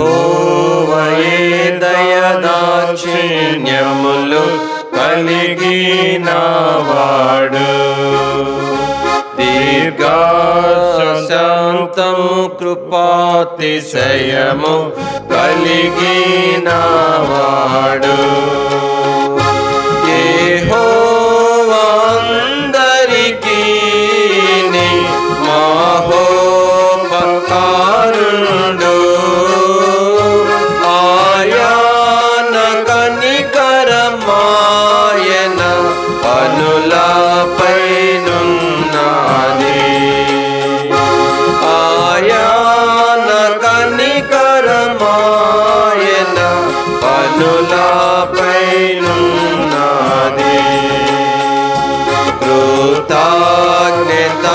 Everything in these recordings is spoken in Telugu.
ఓవయే దయదాక్షిణ్యములు కలిగినవాడు. దీర్ఘాశాంతం కృపాతిశయము కలిగినవాడు. పనులపైనున్నది కృతజ్ఞత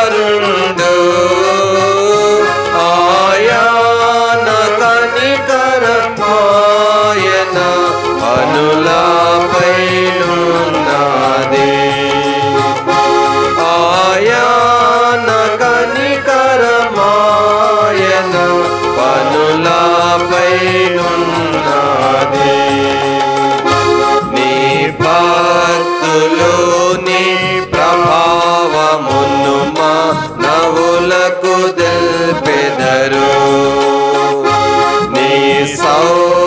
yarım 手。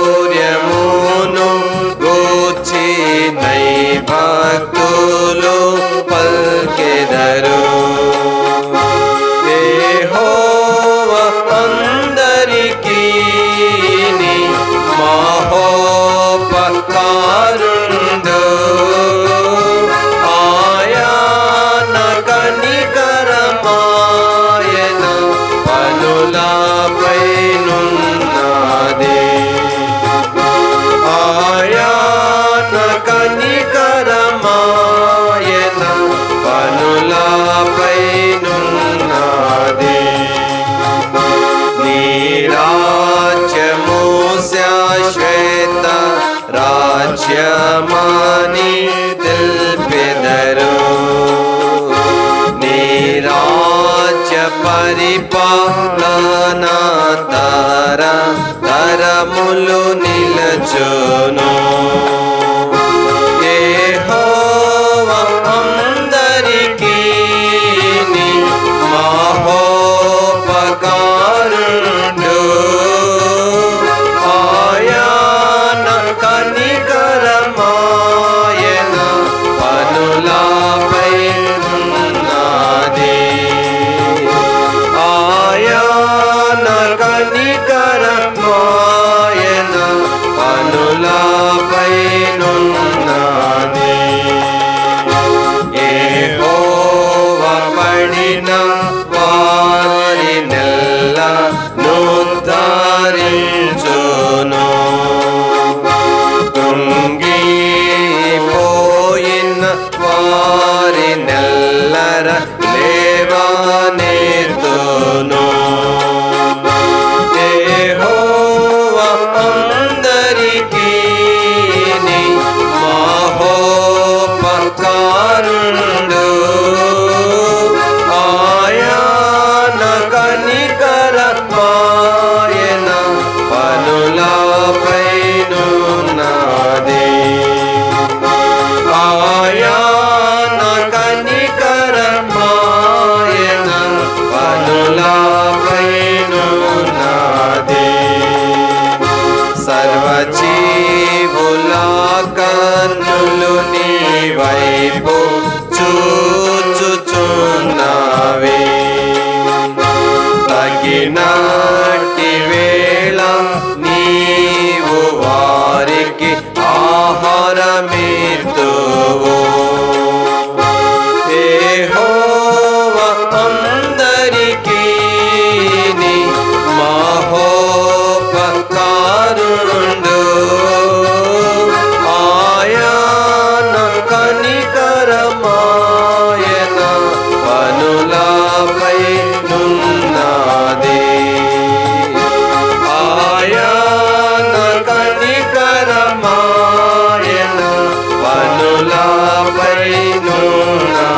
ख्वाहिशमानी दिल पे दरो नीराज परिपालना तारा तारा मुलु नीलचनो আহারামের fortuna.